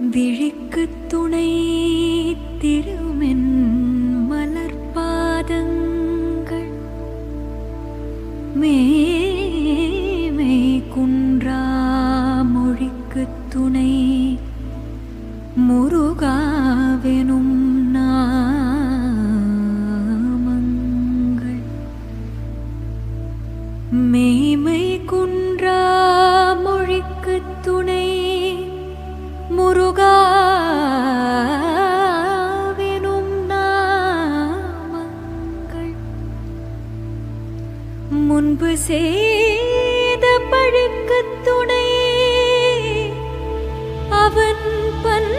விழிக்கு துணை திருமென் மலர்பாதங்கள். மேமை குன்றா மொழிக்கு துணை முருகாவெனும் நாமங்கள். மேமை குன்றா முகாவினும் நாமங்கள். முன்பு செய்த பழுக்கு துணையே அவன் பன்